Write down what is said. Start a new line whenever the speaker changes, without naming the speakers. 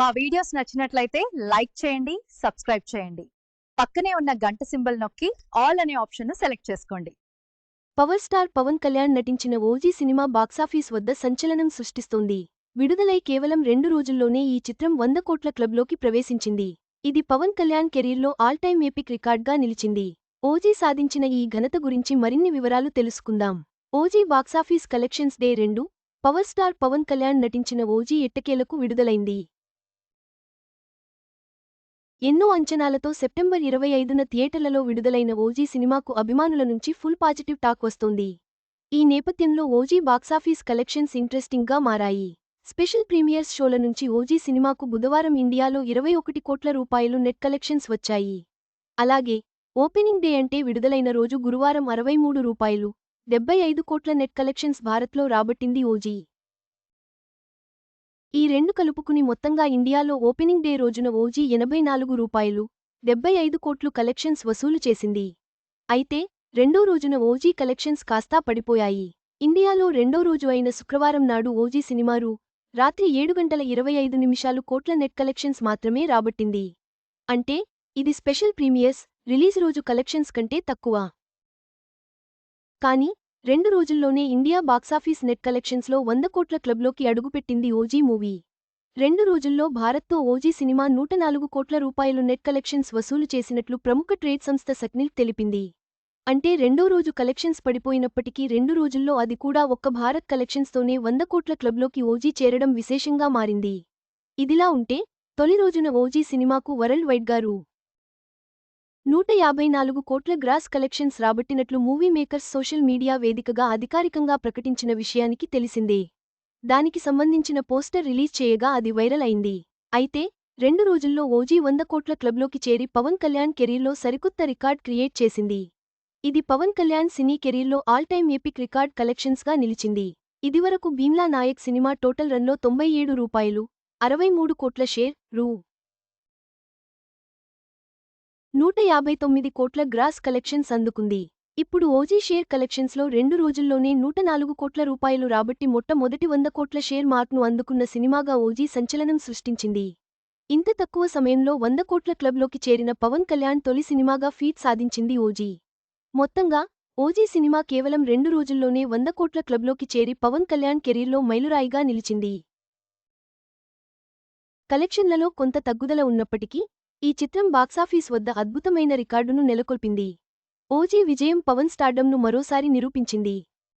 మా వీడియోస్ నచ్చినట్లయితే లైక్ చేయండి సబ్స్క్రైబ్ చేయండి. పక్కనే ఉన్న గంట సింబల్ నొక్కి ఆల్ అనే ఆప్షన్ సెలెక్ట్ చేసుకోండి.
పవర్ స్టార్ పవన్ కళ్యాణ్ నటించిన ఓజీ సినిమా బాక్సాఫీస్ వద్ద సంచలనం సృష్టిస్తోంది. విడుదలై కేవలం రెండు రోజుల్లోనే ఈ చిత్రం వంద కోట్ల క్లబ్లోకి ప్రవేశించింది. ఇది పవన్ కళ్యాణ్ కెరీర్లో ఆల్ టైమ్ ఎపిక్ రికార్డ్గా నిలిచింది. ఓజీ సాధించిన ఈ ఘనత గురించి మరిన్ని వివరాలు తెలుసుకుందాం. OG box office collections day రెండు పవర్ స్టార్ పవన్ కళ్యాణ్ నటించిన ఓజీ ఎట్టకేలకు విడుదలైంది. ఎన్నో అంచనాలతో సెప్టెంబర్ ఇరవై ఐదున థియేటర్లలో విడుదలైన ఓజీ సినిమాకు అభిమానుల నుంచి ఫుల్ పాజిటివ్ టాక్ వస్తోంది. ఈ నేపథ్యంలో ఓజీ బాక్సాఫీస్ కలెక్షన్స్ ఇంట్రెస్టింగ్గా మారాయి. స్పెషల్ ప్రీమియర్స్ షోల నుంచి ఓజీ సినిమాకు బుధవారం ఇండియాలో ఇరవై ఒకటి కోట్ల రూపాయలు నెట్ కలెక్షన్స్ వచ్చాయి. అలాగే ఓపెనింగ్ డే అంటే విడుదలైన రోజు గురువారం అరవై మూడు రూపాయలు డెబ్బై ఐదు కోట్ల నెట్ కలెక్షన్స్ భారత్లో రాబట్టింది ఓజీ. ఈ రెండు కలుపుకుని మొత్తంగా ఇండియాలో ఓపెనింగ్ డే రోజున ఓజీ ఎనభై నాలుగు రూపాయలు డెబ్బై ఐదు కోట్లు కలెక్షన్స్ వసూలు చేసింది. అయితే రెండో రోజున ఓజీ కలెక్షన్స్ కాస్తా పడిపోయాయి. ఇండియాలో రెండో రోజు అయిన శుక్రవారం నాడు ఓజీ సినిమారు రాత్రి ఏడు గంటల ఇరవై ఐదు నిమిషాలు కోట్ల నెట్ కలెక్షన్స్ మాత్రమే రాబట్టింది. అంటే ఇది స్పెషల్ ప్రీమియర్స్ రిలీజ్ రోజు కలెక్షన్స్ కంటే తక్కువ. కానీ రెండు రోజుల్లోనే ఇండియా బాక్సాఫీస్ నెట్ కలెక్షన్స్లో వంద కోట్ల క్లబ్లోకి అడుగుపెట్టింది ఓజీ మూవీ. రెండు రోజుల్లో భారత్తో ఓజీ సినిమా నూట నాలుగు కోట్ల రూపాయలు నెట్ కలెక్షన్స్ వసూలు చేసినట్లు ప్రముఖ ట్రేడ్ సంస్థ సక్నిల్ తెలిపింది. అంటే రెండో రోజు కలెక్షన్స్ పడిపోయినప్పటికీ రెండు రోజుల్లో అది కూడా ఒక్క భారత్ కలెక్షన్స్తోనే వంద కోట్ల క్లబ్లోకి ఓజీ చేరడం విశేషంగా మారింది. ఇదిలా ఉంటే తొలి రోజున ఓజీ సినిమాకు వరల్డ్ వైడ్గా రూ. నూట యాభై నాలుగు కోట్ల గ్రాస్ కలెక్షన్స్ రాబట్టినట్లు మూవీ మేకర్స్ సోషల్ మీడియా వేదికగా అధికారికంగా ప్రకటించిన విషయానికి తెలిసిందే. దానికి సంబంధించిన పోస్టర్ రిలీజ్ చేయగా అది వైరల్ అయింది. అయితే రెండు రోజుల్లో ఓజీ వంద కోట్ల క్లబ్లోకి చేరి పవన్ కళ్యాణ్ కెరీర్లో సరికొత్త రికార్డ్ క్రియేట్ చేసింది. ఇది పవన్ కళ్యాణ్ సినీ కెరీర్లో ఆల్ టైమ్ ఎపిక్ రికార్డ్ కలెక్షన్స్గా నిలిచింది. ఇదివరకు భీమ్లా నాయక్ సినిమా టోటల్ రన్లో తొంభై ఏడు రూపాయలు అరవై మూడు కోట్ల షేర్ రూ. నూట యాభై తొమ్మిది కోట్ల గ్రాస్ కలెక్షన్స్ అందుకుంది. ఇప్పుడు ఓజీ షేర్ కలెక్షన్స్లో రెండు రోజుల్లోనే నూట నాలుగు కోట్ల రూపాయలు రాబట్టి మొట్టమొదటి వంద కోట్ల షేర్ మార్క్ను అందుకున్న సినిమాగా ఓజీ సంచలనం సృష్టించింది. ఇంత తక్కువ సమయంలో వంద కోట్ల క్లబ్లోకి చేరిన పవన్ కళ్యాణ్ తొలి సినిమాగా ఫీట్ సాధించింది ఓజీ. మొత్తంగా ఓజీ సినిమా కేవలం రెండు రోజుల్లోనే వంద కోట్ల క్లబ్లోకి చేరి పవన్ కళ్యాణ్ కెరీర్లో మైలురాయిగా నిలిచింది. కలెక్షన్లలో కొంత తగ్గుదల ఉన్నప్పటికీ ఈ చిత్రం బాక్సాఫీస్ వద్ద అద్భుతమైన రికార్డును నెలకొల్పింది. ఓజీ విజయం పవన్ స్టార్డమ్ను మరోసారి నిరూపించింది.